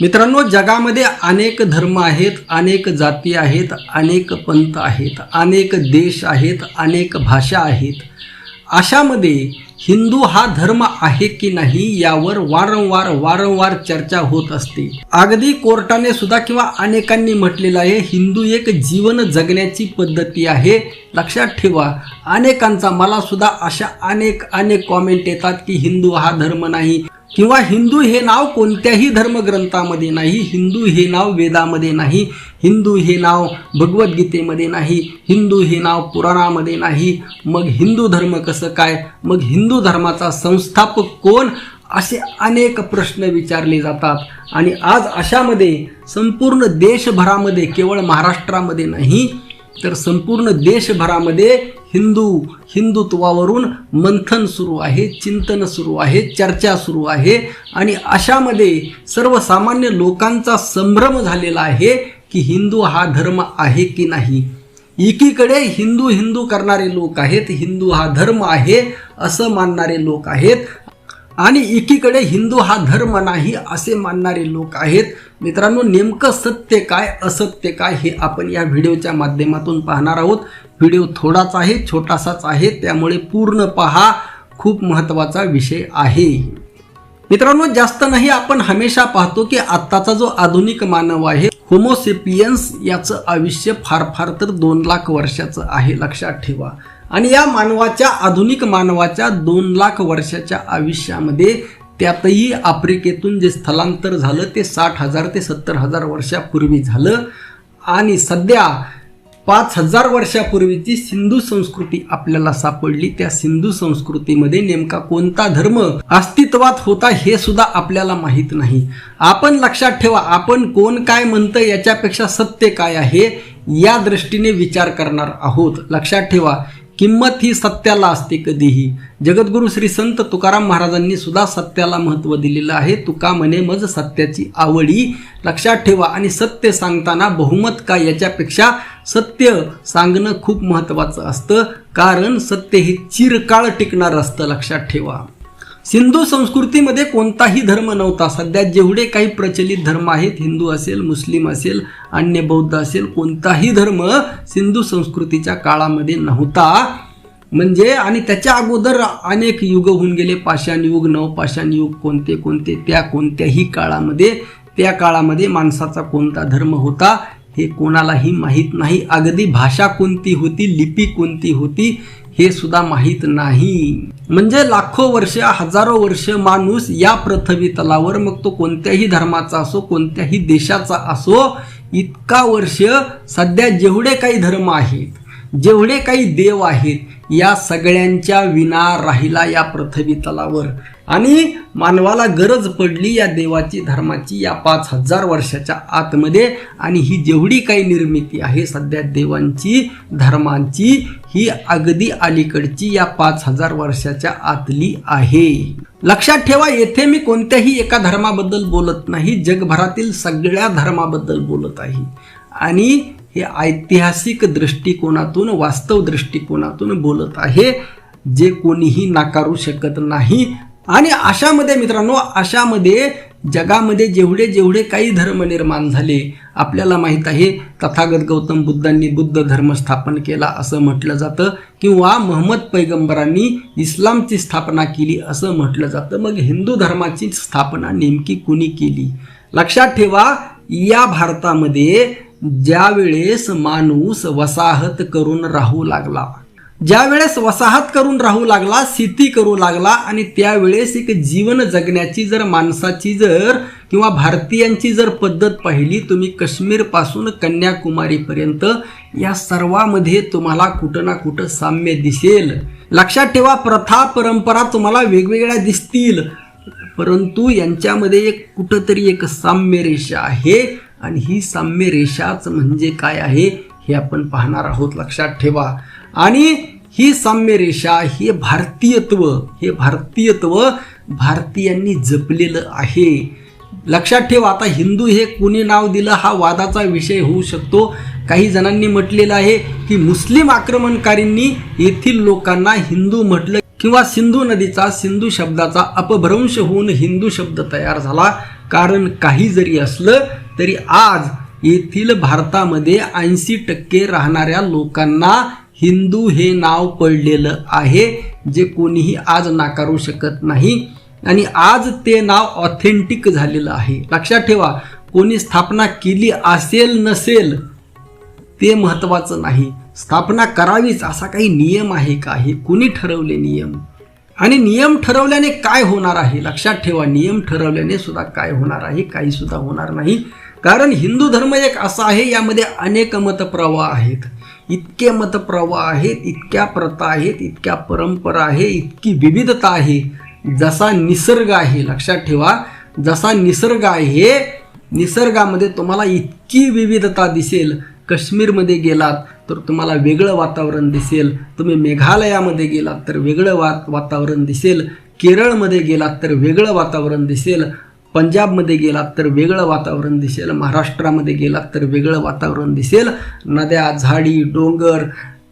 मित्रांनो जगामध्ये अनेक धर्म आहेत अनेक जाती आहेत अनेक पंथ आहेत अनेक देश आहेत अनेक भाषा आहेत. अशामध्ये हिंदू हा धर्म आहे की नाही यावर वारंवार वारंवार चर्चा होत असते. अगदी कोर्टाने सुद्धा किंवा अनेकांनी म्हटलेलं आहे हिंदू एक जीवन जगण्याची पद्धती आहे. लक्षात ठेवा अनेकांचा मला सुद्धा अशा अनेक अनेक कॉमेंट येतात की हिंदू हा धर्म नाही. किंवा हिंदू हे नाव कोणत्याही धर्मग्रंथामध्ये नाही हिंदू हे नाव वेदामध्ये नाही हिंदू हे नाव भगवद्गीतेमध्ये नाही हिंदू हे नाव पुराणामध्ये नाही मग हिंदू धर्म कसं काय? मग हिंदू धर्माचा संस्थापक कोण? असे अनेक प्रश्न विचारले जातात. आणि आज अशामध्ये संपूर्ण देशभरामध्ये केवळ महाराष्ट्रामध्ये नाही तर संपूर्ण देशभरामध्ये हिंदू हिंदुत्वावरून मंथन सुरू आहे चिंतन सुरू आहे चर्चा सुरू आहे आणि अशामध्ये सर्वसामान्य लोकांचा संभ्रम झालेला आहे की हिंदू हा धर्म आहे की नाही. एकीकडे हिंदू हिंदू करणारे लोक आहेत हिंदू हा धर्म आहे असं मानणारे लोक आहेत आणि एकीकडे हिंदू हा धर्म नाही असे मानणारे लोक आहेत. मित्रांनो नेमकं सत्य काय असत्य काय हे आपण या व्हिडिओच्या माध्यमातून पाहणार आहोत. व्हिडिओ थोडाच आहे छोटासाच आहे त्यामुळे पूर्ण पहा. खूप महत्त्वाचा विषय आहे. मित्रांनो जास्त नाही आपण हमेशा पाहतो की आत्ताचा जो आधुनिक मानव आहे होमोसेपियन्स याचं आयुष्य फार फार तर दोन लाख वर्षाचं आहे. लक्षात ठेवा. आणि या मानवाच्या आधुनिक मानवाच्या दोन लाख वर्षाच्या आयुष्यामध्ये त्यातही आफ्रिकेतून जे स्थलांतर झालं ते साठ हजार ते सत्तर हजार वर्षापूर्वी झालं. आणि सध्या पाच हजार वर्षापूर्वीची सिंधू संस्कृती आपल्याला सापडली. त्या सिंधू संस्कृतीमध्ये नेमका कोणता धर्म अस्तित्वात होता हे सुद्धा आपल्याला माहीत नाही. आपण लक्षात ठेवा आपण कोण काय म्हणतं याच्यापेक्षा सत्य काय आहे या दृष्टीने विचार करणार आहोत. लक्षात ठेवा किंमत ही सत्याला असते कधीही. जगद्गुरु श्री संत तुकाराम महाराजांनी सुद्धा सत्याला महत्त्व दिलेलं आहे. तुका म्हणे मज सत्याची आवडी. लक्षात ठेवा आणि सत्य सांगताना बहुमत का याच्यापेक्षा सत्य सांगणं खूप महत्त्वाचं असतं. कारण सत्य हे चिरकाळ टिकणारं असतं लक्षात ठेवा. सिंधू संस्कृतीमध्ये कोणताही धर्म नव्हता. सध्या जेवढे काही प्रचलित धर्म आहेत हिंदू असेल मुस्लिम असेल अन्य बौद्ध असेल कोणताही धर्म सिंधू संस्कृतीच्या काळामध्ये नव्हता. म्हणजे आणि त्याच्या अगोदर अनेक युग होऊन गेले. पाषाण युग नवपाषाण युग कोणते कोणते त्या कोणत्याही काळामध्ये त्या काळामध्ये माणसाचा कोणता धर्म होता हे कोणालाही माहीत नाही. अगदी भाषा कोणती होती लिपी कोणती होती हे सुद्धा माहीत नाही. म्हणजे लाखो वर्ष हजारो वर्ष माणूस या पृथ्वी तलावर मग तो कोणत्याही धर्माचा असो कोणत्याही देशाचा असो इतका वर्ष सध्या जेवढे काही धर्म आहेत जेवढे काही देव आहेत या सगळ्यांच्या विना राहिला या पृथ्वी तलावर. आणि मानवाला गरज पडली या देवाची धर्माची या पाच हजार वर्षाच्या आतमध्ये. आणि ही जेवढी काही निर्मिती आहे सध्या देवांची धर्मांची ही अगदी अलीकडची या पाच हजार वर्षाच्या आतली आहे. लक्षात ठेवा येथे मी कोणत्याही एका धर्माबद्दल बोलत नाही जगभरातील सगळ्या धर्माबद्दल बोलत आहे. आणि हे ऐतिहासिक दृष्टिकोनातून वास्तव दृष्टिकोनातून बोलत आहे जे कोणीही नाकारू शकत नाही आणि अशामध्ये मित्रांनो अशामध्ये जगामध्ये जेवढे जेवढे काही धर्म निर्माण झाले आपल्याला माहीत आहे तथागत गौतम बुद्धांनी बुद्ध धर्म स्थापन केला असं म्हटलं जातं किंवा महम्मद पैगंबरांनी इस्लामची स्थापना केली असं म्हटलं जातं. मग हिंदू धर्माची स्थापना नेमकी कुणी केली? लक्षात ठेवा या भारतामध्ये ज्यावेळेस माणूस वसाहत करून राहू लागला ज्या वेळेस वसाहत करून राहू लागला शेती करू लागला आणि त्यावेळेस एक जीवन जगण्याची जर माणसाची जर किंवा भारतीयांची जर पद्धत पाहिली तुम्ही काश्मीरपासून कन्याकुमारीपर्यंत या सर्वामध्ये तुम्हाला कुठं ना कुठं साम्य दिसेल. लक्षात ठेवा प्रथा परंपरा तुम्हाला वेगवेगळ्या दिसतील. परंतु यांच्यामध्ये एक कुठंतरी एक साम्य रेषा आहे आणि ही साम्य रेषाच म्हणजे काय आहे हे आपण पाहणार आहोत. लक्षात ठेवा. आणि ही साम्य रेषा हे भारतीयत्व हे भारतीयत्व भारतीयांनी जपलेलं आहे. लक्षात ठेवा आता हिंदू हे कुणी नाव दिलं हा वादाचा विषय होऊ शकतो. काही जणांनी म्हटलेलं आहे की मुस्लिम आक्रमणकारींनी येथील लोकांना हिंदू म्हटलं किंवा सिंधू नदीचा सिंधू शब्दाचा अपभ्रंश होऊन हिंदू शब्द तयार झाला. कारण काही जरी असलं तरी आज येथील भारतामध्ये ऐंशी टक्के राहणाऱ्या लोकांना हिंदू हे नाव पडलेलं आहे जे कोणीही आज नाकारू शकत नाही. आणि आज ते नाव ऑथेंटिक झालेलं आहे. लक्षात ठेवा कोणी स्थापना केली असेल नसेल ते महत्वाचं नाही. स्थापना करावीच असा काही नियम आहे का? हे कुणी ठरवले नियम? आणि नियम ठरवल्याने काय होणार आहे? लक्षात ठेवा नियम ठरवल्याने सुद्धा काय होणार आहे? काही सुद्धा होणार नाही. कारण हिंदू धर्म एक असा आहे यामध्ये अनेक मतप्रवाह आहेत. इतके मतप्रवाह आहेत इतक्या प्रथा आहेत इतक्या परंपरा आहे इतकी विविधता आहे. जसा निसर्ग आहे लक्षात ठेवा जसा निसर्ग आहे निसर्गामध्ये तुम्हाला इतकी विविधता दिसेल. काश्मीरमध्ये गेलात तर तुम्हाला वेगळं वातावरण दिसेल. तुम्ही मेघालयामध्ये गेलात तर वेगळं वा वातावरण दिसेल. केरळमध्ये गेलात तर वेगळं वातावरण दिसेल. पंजाबमध्ये गेलात तर वेगळं वातावरण दिसेल महाराष्ट्रामध्ये गेलात तर वेगळं वातावरण दिसेल. नद्या झाडी डोंगर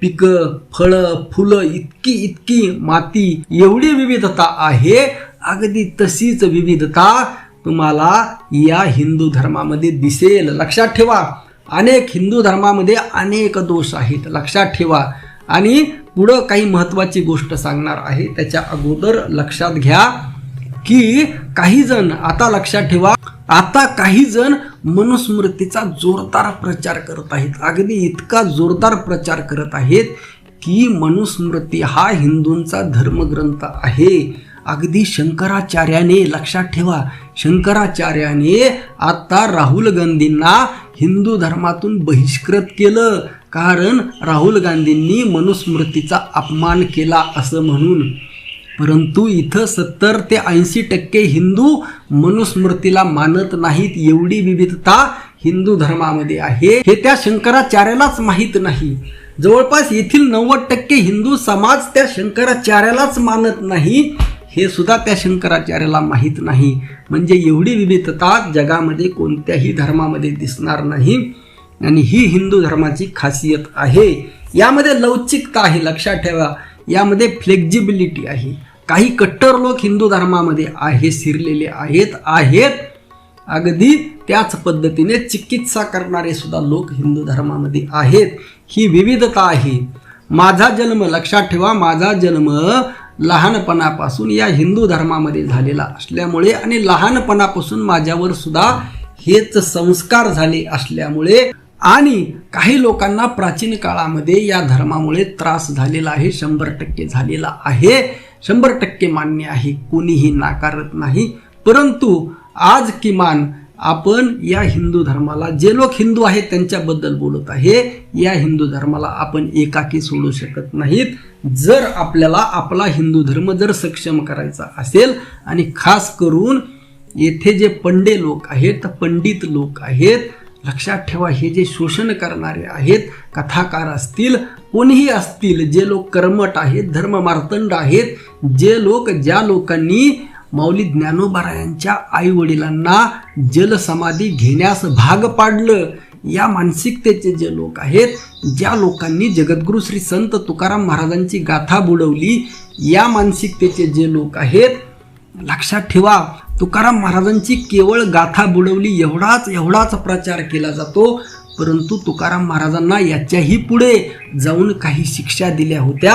पिकं फळं फुलं इतकी इतकी माती एवढी विविधता आहे. अगदी तशीच विविधता तुम्हाला या हिंदू धर्मामध्ये दिसेल. लक्षात ठेवा अनेक हिंदू धर्मामध्ये अनेक दोष आहेत. लक्षात ठेवा. आणि पुढं काही महत्त्वाची गोष्ट सांगणार आहे त्याच्या अगोदर लक्षात घ्या. की काही जण आता लक्षात ठेवा आता काही जण मनुस्मृतीचा जोरदार प्रचार करत आहेत. अगदी इतका जोरदार प्रचार करत आहेत की मनुस्मृती हा हिंदूंचा धर्मग्रंथ आहे. अगदी शंकराचार्याने लक्षात ठेवा शंकराचार्याने आता राहुल गांधींना हिंदू धर्मातून बहिष्कृत केलं. कारण राहुल गांधींनी मनुस्मृतीचा अपमान केला असं म्हणून. परंतु इथं सत्तर ते ऐंशी टक्के हिंदू मनुस्मृतीला मानत नाहीत एवढी विविधता हिंदू धर्मामध्ये आहे. हे त्या शंकराचार्यालाच माहीत नाही. जवळपास येथील नव्वद टक्के हिंदू समाज त्या शंकराचार्यालाच मानत नाही. हे सुद्धा त्या शंकराचार्याला माहीत नाही. म्हणजे एवढी विविधता जगामध्ये कोणत्याही धर्मामध्ये दिसणार नाही. आणि ही हिंदू धर्माची खासियत आहे. यामध्ये लवचिकता आहे लक्षात ठेवा. यामध्ये फ्लेक्झिबिलिटी आहे. काही कट्टर लोक हिंदू धर्मामध्ये आहे शिरलेले आहेत आहेत. अगदी त्याच पद्धतीने चिकित्सा करणारे सुद्धा लोक हिंदू धर्मामध्ये आहेत. ही विविधता आहे. माझा जन्म लक्षात ठेवा माझा जन्म लहानपणापासून या हिंदू धर्मामध्ये झालेला असल्यामुळे आणि लहानपणापासून माझ्यावर सुद्धा हेच संस्कार झाले असल्यामुळे आणि काही लोकांना प्राचीन काळामध्ये या धर्मामुळे त्रास झालेला आहे शंभर टक्के झालेला आहे. शंभर टक्के मान्य आहे कोणीही नाकारत नाही. परंतु आज किमान आपण या हिंदू धर्माला जे लोक हिंदू आहेत त्यांच्याबद्दल बोलत आहे या हिंदू धर्माला आपण एकाकी सोडू शकत नाहीत. जर आपल्याला आपला हिंदू धर्म जर सक्षम करायचा असेल आणि खास करून येथे जे पंडे लोक आहेत पंडित लोक आहेत लक्षात ठेवा हे जे शोषण करणारे आहेत कथाकार असतील कोणीही असतील जे लोक कर्मट आहेत धर्ममार्तंड आहेत जे लोक ज्या लोकांनी माऊली ज्ञानोबारायांच्या आई वडिलांना जलसमाधी घेण्यास भाग पाडलं या मानसिकतेचे जे लोक आहेत ज्या लोकांनी जगद्गुरु श्री संत तुकाराम महाराजांची गाथा बुडवली या मानसिकतेचे जे लोक आहेत लक्षात ठेवा तुकाराम महाराजांची केवळ गाथा बुडवली एवढाच एवढाच प्रचार केला जातो. परंतु तुकाराम महाराजांना याच्याही पुढे जाऊन काही शिक्षा दिल्या होत्या.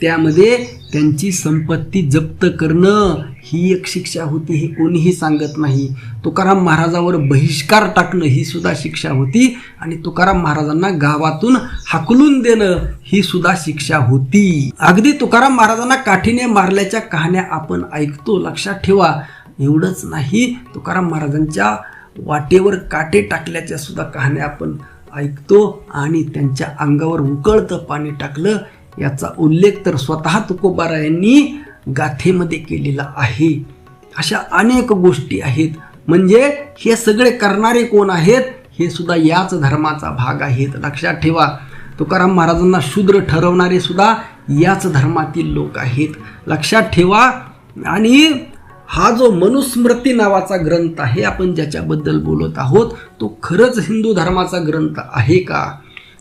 त्यामध्ये त्यांची संपत्ती जप्त करणं ही एक शिक्षा होती हे कोणीही सांगत नाही. तुकाराम महाराजावर बहिष्कार टाकणं ही सुद्धा शिक्षा होती आणि तुकाराम महाराजांना गावातून हाकलून देणं ही सुद्धा शिक्षा होती. अगदी तुकाराम महाराजांना काठीने मारल्याच्या कहाण्या आपण ऐकतो. लक्षात ठेवा एवढंच नाही. तुकाराम महाराजांच्या वाटेवर काटे टाकल्याच्या सुद्धा कहाण्या आपण ऐकतो आणि त्यांच्या अंगावर उकळतं पाणी टाकलं. याचा उल्लेख तर स्वतः तुकोबारायांनी गाथेमध्ये केलेला आहे. अशा अनेक गोष्टी आहेत. म्हणजे हे सगळे करणारे कोण आहेत? हे सुद्धा याच धर्माचा भाग आहेत. लक्षात ठेवा. तुकाराम महाराजांना शूद्र ठरवणारे सुद्धा याच धर्मातील लोक आहेत. लक्षात ठेवा. आणि हा जो मनुस्मृती नावाचा ग्रंथ आहे आपण ज्याच्याबद्दल बोलत आहोत तो खरंच हिंदू धर्माचा ग्रंथ आहे का?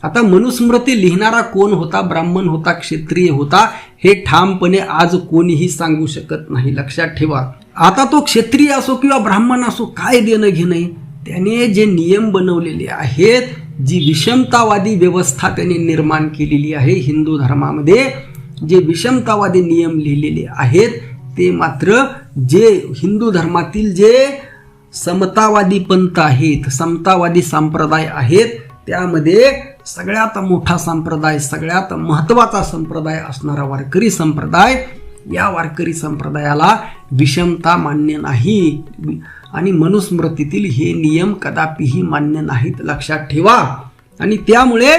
आता मनुस्मृती लिहिणारा कोण होता? ब्राह्मण होता क्षत्रिय होता? हे ठामपणे आज कोणीही सांगू शकत नाही. लक्षात ठेवा. आता तो क्षत्रिय असो किंवा ब्राह्मण असो काय देणं घेणं? त्याने जे नियम बनवलेले आहेत जी विषमतावादी व्यवस्था त्याने निर्माण केलेली आहे हिंदू धर्मामध्ये जे विषमतावादी नियम लिहिलेले आहेत ते मात्र जे हिंदू धर्मातील जे समतावादी पंथ आहेत समतावादी संप्रदाय आहेत त्यामध्ये सगळ्यात मोठा संप्रदाय सगळ्यात महत्त्वाचा संप्रदाय असणारा वारकरी संप्रदाय या वारकरी संप्रदायाला विषमता मान्य नाही. आणि मनुस्मृतीतील हे नियम कदापिही मान्य नाहीत लक्षात ठेवा. आणि त्यामुळे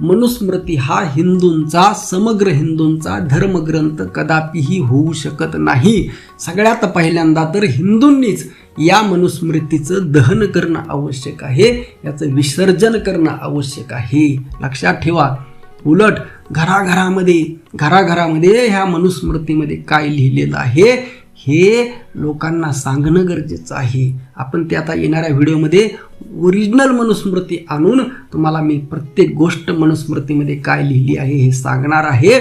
मनुस्मृती हा हिंदूंचा समग्र हिंदूंचा धर्मग्रंथ कदापिही होऊ शकत नाही. सगळ्यात पहिल्यांदा तर हिंदूंनीच या मनुस्मृतीचं दहन करणं आवश्यक आहे. याचं विसर्जन करणं आवश्यक आहे. लक्षात ठेवा. उलट घराघरामध्ये घराघरामध्ये ह्या मनुस्मृतीमध्ये काय लिहिलेलं आहे? हे लोकांना सांगणं गरजेचं आहे. आपण ते आता येणाऱ्या व्हिडिओमध्ये ओरिजिनल मनुस्मृती आणून तुम्हाला मी प्रत्येक गोष्ट मनुस्मृतीमध्ये काय लिहिली आहे हे सांगणार आहे.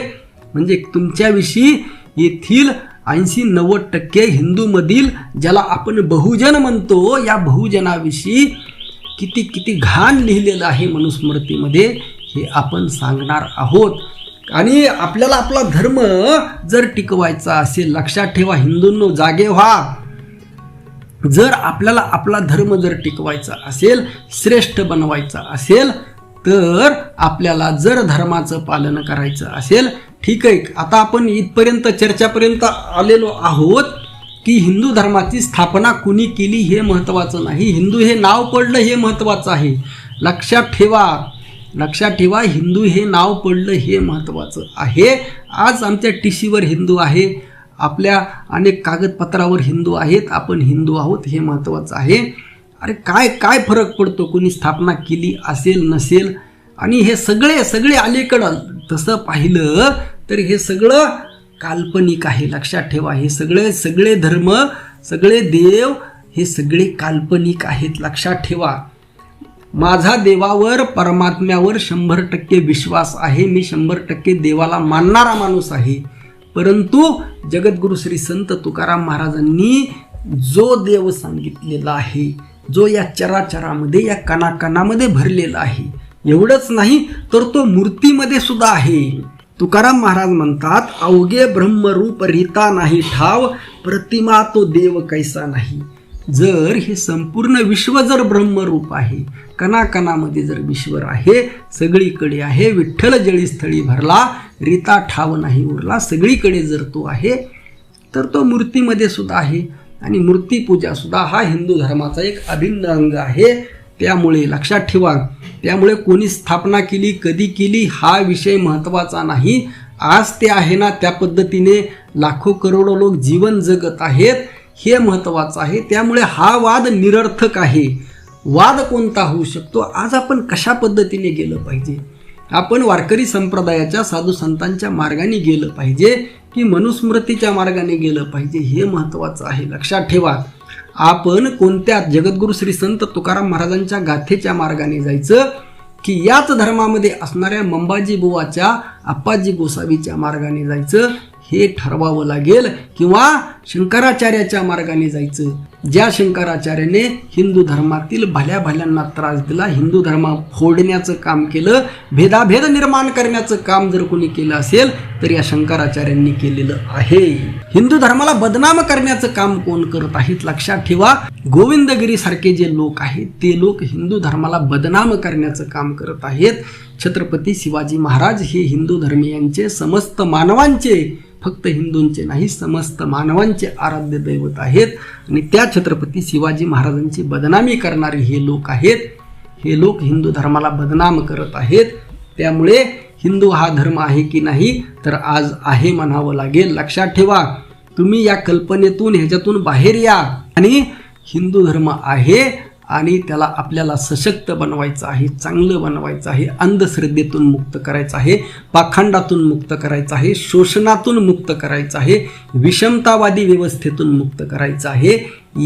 म्हणजे तुमच्याविषयी येथील ऐंशी नव्वद टक्के हिंदूमधील ज्याला आपण बहुजन म्हणतो या बहुजनाविषयी किती किती घाण लिहिलेलं आहे मनुस्मृतीमध्ये हे आपण सांगणार आहोत. आणि आपल्याला आपला धर्म जर टिकवायचा असेल लक्षात ठेवा हिंदूंनो जागे व्हा. जर आपल्याला आपला धर्म जर टिकवायचा असेल श्रेष्ठ बनवायचा असेल तर आपल्याला जर धर्माचं पालन करायचं असेल ठीक आहे. आता आपण इथपर्यंत चर्चापर्यंत आलेलो आहोत की हिंदू धर्माची स्थापना कुणी केली हे महत्त्वाचं नाही. हिंदू हे नाव पडलं हे महत्त्वाचं आहे. लक्षात ठेवा. लक्षात ठेवा हिंदू हे नाव पडलं हे महत्त्वाचं आहे. आज आमच्या टी सीवर हिंदू आहे. आपल्या अनेक कागदपत्रावर हिंदू आहेत. आपण हिंदू आहोत हे महत्त्वाचं आहे. अरे काय काय फरक पडतो? कोणी स्थापना केली असेल नसेल? आणि हे सगळे सगळे अलीकडं तसं पाहिलं तर हे सगळं काल्पनिक आहे. लक्षात ठेवा हे सगळे सगळे धर्म सगळे देव हे सगळे काल्पनिक आहेत. लक्षात ठेवा. माझा देवावर परमात्म्यावर शंभर टक्के विश्वास आहे. मी शंभर टक्के देवाला मानणारा माणूस आहे. परंतु जगद्गुरु श्री संत तुकाराम महाराजांनी जो देव सांगितलेला आहे जो या चराचरामध्ये या कणाकणामध्ये भरलेला आहे एवढंच नाही तर तो मूर्तीमध्ये सुद्धा आहे. तुकाराम महाराज म्हणतात अवघे ब्रह्मरूप रीता नाही ठाव प्रतिमा तो देव कैसा नाही. जर हे संपूर्ण विश्व जर ब्रह्मरूप आहे कणाकणामध्ये जर विश्वर आहे सगळीकडे आहे विठ्ठल जळीस्थळी भरला रीता ठाव नाही उरला सगळीकडे जर तो आहे तर तो मूर्तीमध्ये सुद्धा आहे. आणि मूर्तीपूजा सुद्धा हा हिंदू धर्माचा एक अभिन्न अंग आहे. त्यामुळे लक्षात ठेवा त्यामुळे कोणी स्थापना केली कधी केली हा विषय महत्त्वाचा नाही. आज ते आहे ना त्या पद्धतीने लाखो करोडो लोक जीवन जगत आहेत. हे महत्त्वाचं आहे. त्यामुळे हा वाद निरर्थक आहे. वाद कोणता होऊ शकतो? आज आपण कशा पद्धतीने गेलं पाहिजे? आपण वारकरी संप्रदायाच्या साधू संतांच्या मार्गाने गेलं पाहिजे की मनुस्मृतीच्या मार्गाने गेलं पाहिजे? हे महत्त्वाचं आहे. लक्षात ठेवा. आपण कोणत्या जगद्गुरू श्री संत तुकाराम महाराजांच्या गाथेच्या मार्गाने जायचं की याच धर्मामध्ये असणाऱ्या मंबाजी बुवाच्या आप्पाजी गोसावीच्या मार्गाने जायचं? हे ठरवावं लागेल. किंवा शंकराचार्याच्या मार्गाने जायचं. ज्या शंकराचार्याने हिंदू धर्मातील भल्या भल्यांना त्रास दिला हिंदू धर्म फोडण्याचं काम केलं भेदाभेद निर्माण करण्याचं काम जर कोणी केलं असेल तर या शंकराचार्यांनी केलेलं आहे. हिंदू धर्माला बदनाम करण्याचं काम कोण करत आहेत लक्षात ठेवा. गोविंदगिरी सारखे जे लोक आहेत ते लोक हिंदू धर्माला बदनाम करण्याचं काम करत आहेत. छत्रपती शिवाजी महाराज हे हिंदू धर्मीयांचे समस्त मानवांचे फक्त हिंदूंचे नाही समस्त मानवांचे आराध्य दैवत आहेत. आणि त्या छत्रपती शिवाजी महाराजांची बदनामी करणारे हे लोक आहेत. हे लोक हिंदू धर्माला बदनाम करत आहेत. त्यामुळे हिंदू हा धर्म आहे की नाही तर आज आहे म्हणावं लागेल. लक्षात ठेवा तुम्ही या कल्पनेतून ह्याच्यातून बाहेर या. आणि हिंदू धर्म आहे आणि त्याला आपल्याला सशक्त बनवायचं आहे चांगलं बनवायचं आहे अंधश्रद्धेतून मुक्त करायचं आहे पाखंडातून मुक्त करायचं आहे शोषणातून मुक्त करायचं आहे विषमतावादी व्यवस्थेतून मुक्त करायचं आहे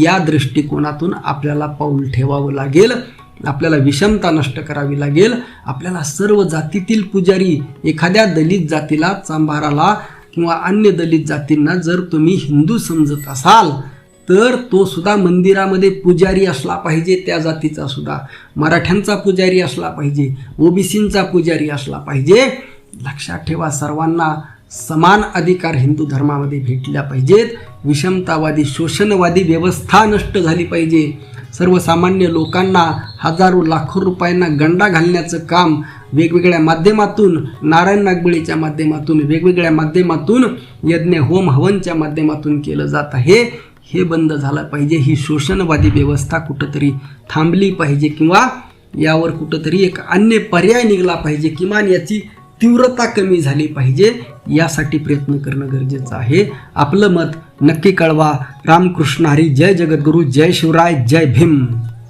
या दृष्टिकोनातून आपल्याला पाऊल ठेवावं लागेल आपल्याला विषमता नष्ट करावी लागेल आपल्याला सर्व जातीतील पुजारी एखाद्या दलित जातीला चांभाराला किंवा अन्य दलित जातींना जर तुम्ही हिंदू समजत असाल तर तो सुद्धा मंदिरामध्ये पुजारी असला पाहिजे त्या जातीचा सुद्धा. मराठ्यांचा पुजारी असला पाहिजे ओबीसींचा पुजारी असला पाहिजे. लक्षात ठेवा सर्वांना समान अधिकार हिंदू धर्मामध्ये भेटल्या पाहिजेत. विषमतावादी शोषणवादी व्यवस्था नष्ट झाली पाहिजे. सर्वसामान्य लोकांना हजारो लाखो रुपयांना गंडा घालण्याचं काम वेगवेगळ्या माध्यमातून नारायण नागबळीच्या माध्यमातून वेगवेगळ्या माध्यमातून यज्ञ होम हवनच्या माध्यमातून केलं जात आहे. हे बंद झालं पाहिजे. ही शोषणवादी व्यवस्था कुठंतरी थांबली पाहिजे किंवा यावर कुठंतरी एक अन्य पर्याय निघाला पाहिजे किमान याची तीव्रता कमी झाली पाहिजे यासाठी प्रयत्न करणं गरजेचं आहे. आपलं मत नक्की कळवा. रामकृष्ण हरी. जय जगद्गुरू. जय शिवराय. जय भीम.